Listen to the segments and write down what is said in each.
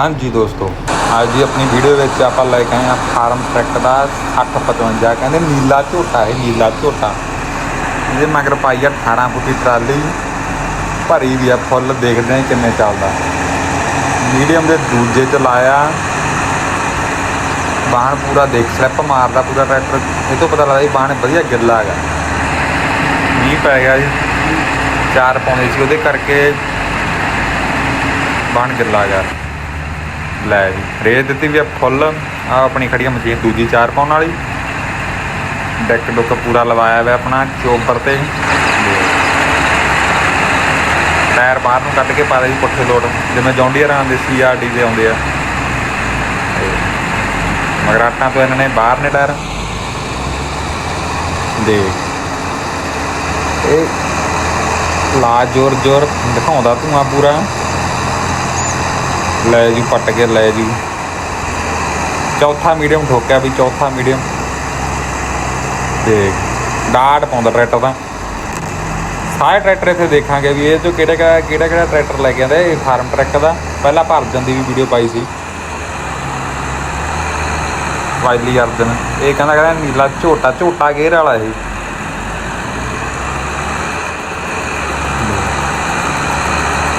ਹਾਂਜੀ ਦੋਸਤੋ, ਅੱਜ ਦੀ ਆਪਣੀ ਵੀਡੀਓ ਵਿੱਚ ਆਪਾਂ ਲੈ ਕੇ ਆਏ ਆ ਫਾਰਮ ਟਰੈਕ ਦਾ 855 ਕਹਿੰਦੇ ਨੀਲਾ ਝੋਟਾ ਹੈ ਨੀਲਾ ਝੋਟਾ। ਇਹਦੇ ਮਗਰ ਪਾਈ ਆ 18 ਫੁੱਟੀ ਟਰਾਲੀ, ਭਰੀ ਵੀ ਆ, ਫੁੱਲ ਦੇਖਦੇ ਆ ਕਿੰਨੇ ਚੱਲਦਾ। ਮੀਡੀਅਮ ਦੇ ਦੂਜੇ ਚ ਲਾਇਆ। ਬਾਹਣ ਪੂਰਾ ਦੇਖ ਸਲਿੱਪ ਮਾਰਦਾ ਪੂਰਾ ਟਰੈਕਟਰ ਇਹ ਤੋਂ ਪਤਾ ਲੱਗਦਾ ਇਹ ਬਾਹਣ ਵਧੀਆ ਗਿੱਲਾ ਹੈਗਾ। ਮੀਂਹ ਪੈ ਗਿਆ ਜੀ, ਚਾਰ ਪਾਉਂਦੇ ਸੀ ਉਹਦੇ ਕਰਕੇ ਬਾਹਣ ਗਿੱਲਾ ਗਿਆ ਲੈ ਜੀ। ਰੇਤ ਦਿੱਤੀ ਵੀ ਆ ਫੁੱਲ, ਆ ਆਪਣੀ ਖੜੀ ਆ ਮਸ਼ੀਨ ਦੂਜੀ ਚਾਰ ਪਾਉਣ ਵਾਲੀ। ਡੈਕ ਡੁੱਕ ਪੂਰਾ ਲਵਾਇਆ ਹੋਇਆ ਆਪਣਾ ਚੋਪਰ ਤੇ। ਟਾਇਰ ਬਾਹਰ ਨੂੰ ਕੱਢ ਕੇ ਪਾ ਲਈ ਪੁੱਠੇ ਲੋਡ ਜਿਵੇਂ ਜੌਂਡੀਅਰਾਂ ਦੇ ਸੀਆਰਡੀ ਦੇ ਆਉਂਦੇ ਆ। ਤੇ ਮਗਰਾਟਾਂ ਤੋਂ ਇਹਨਾਂ ਨੇ ਬਾਹਰ ਨੇ ਟਾਇਰ। ਦੇ। ਇਹ ਲਾ ਜੋਰ ਜੋਰ ਦਿਖਾਉਂਦਾ ਧੂਆਂ ਪੂਰਾ। ਲੈ ਜੀ, ਪੱਟ ਕੇ ਲੈ ਜੀ। ਚੌਥਾ ਮੀਡੀਅਮ ਠੋਕਿਆ ਵੀ, ਚੌਥਾ ਮੀਡੀਅਮ। ਤੇ ਡਾਟ ਪਾਉਂਦਾ ਟਰੈਕਟਰ ਦਾ ਸਾਰੇ ਟਰੈਕਟਰ ਇੱਥੇ ਦੇਖਾਂਗੇ ਵੀ ਇਹ ਚੋਂ ਕਿਹੜਾ ਕਿਹੜਾ ਕਿਹੜਾ ਟਰੈਕਟਰ ਲੈ ਕੇ ਆਂਦਾ ਇਹ ਫਾਰਮ ਟਰੈਕ ਦਾ। ਪਹਿਲਾਂ ਭਰਜਨ ਦੀ ਵੀ ਵੀਡੀਓ ਪਾਈ ਸੀ। ਵਾਈਲੀ ਅਰਜਨ। ਇਹ ਕਹਿੰਦਾ ਕਹਿੰਦਾ ਨੀਲਾ ਝੋਟਾ ਝੋਟਾ ਗੇਰ ਵਾਲਾ ਇਹ।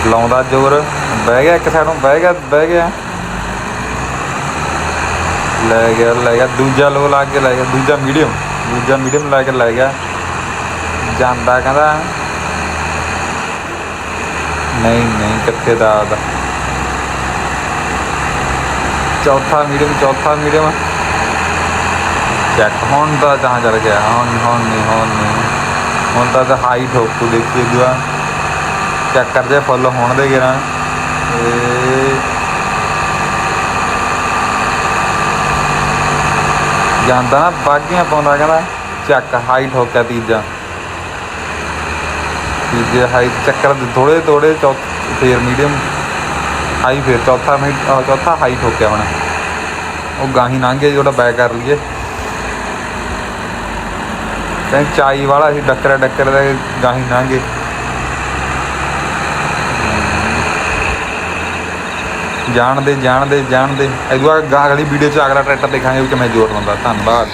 ਲਾਉਂਦਾ ਜ਼ੋਰ। ਬਹਿ ਗਿਆ ਇੱਕ ਸਾਈਡੋਂ ਬਹਿ ਗਿਆ ਬਹਿ ਗਿਆ। ਲੈ ਗਿਆ ਲੈ ਗਿਆ, ਦੂਜਾ ਲੋ ਲਾ ਕੇ ਲੈ ਗਿਆ, ਦੂਜਾ ਮੀਡੀਅਮ ਦੂਜਾ ਮੀਡੀਅਮ ਲਾ ਕੇ ਲੈ ਗਿਆ। ਜਾਂਦਾ ਕਹਿੰਦਾ, ਨਹੀਂ ਨਹੀਂ, ਕਿੱਥੇ ਦਾ? ਆਦਾ ਚੌਥਾ ਮੀਡੀਅਮ ਚੌਥਾ ਮੀਡੀਅਮ ਚੈੱਕ ਹੁਣ ਦਾ ਜਹਾਂ ਚਲ ਗਿਆ, ਹੁਣ ਹੁਣ ਨਹੀਂ ਹੁਣ ਨਹੀਂ। ਹੁਣ ਤਾਂ ਹਾਈ ਠੋਕੂ ਦੇਖੀਏ ਦੁਆ ਚੈੱਕ ਕਰਦੇ ਫੁੱਲ ਹੋਣ ਦੇ ਗੇਰਾਂ ਜਾਂਦਾ ਨਾ, ਬਾਗੀਆਂ ਪਾਉਂਦਾ ਕਹਿੰਦਾ, ਚੱਕ ਹਾਈ ਠੋਕਿਆ ਤੀਜਾ। ਤੀਜੇ ਹਾਈ ਚੱਕਰ ਥੋੜੇ ਥੋੜੇ ਚੌਥ, ਫੇਰ ਮੀਡੀਅਮ ਹਾਈ ਫੇਰ ਚੌਥਾ ਮੀ ਚੌਥਾ ਹਾਈ ਠੋਕਿਆ ਹੁਣ। ਉਹ ਗਾਹੀ ਲੰਘੇ ਜਿਹੜਾ ਬੈਕ ਕਰ ਲਈਏ। ਕਹਿੰਦੇ ਚਾਈ ਵਾਲਾ ਸੀ ਡੱਕਰ ਡੱਕਰ ਦੇ ਗਾਹੀ ਲੰਘੇ ਜਾਣਦੇ ਜਾਣਦੇ ਜਾਣਦੇ। ਇਦੋਂ ਗਾਹ ਅਗਲੀ ਵੀਡੀਓ 'ਚ ਅਗਲਾ ਟਰੈਕਟਰ ਦੇਖਾਂਗੇ ਵੀ ਕਿਵੇਂ ਜੋਰ ਲਾਉਂਦਾ। ਧੰਨਵਾਦ।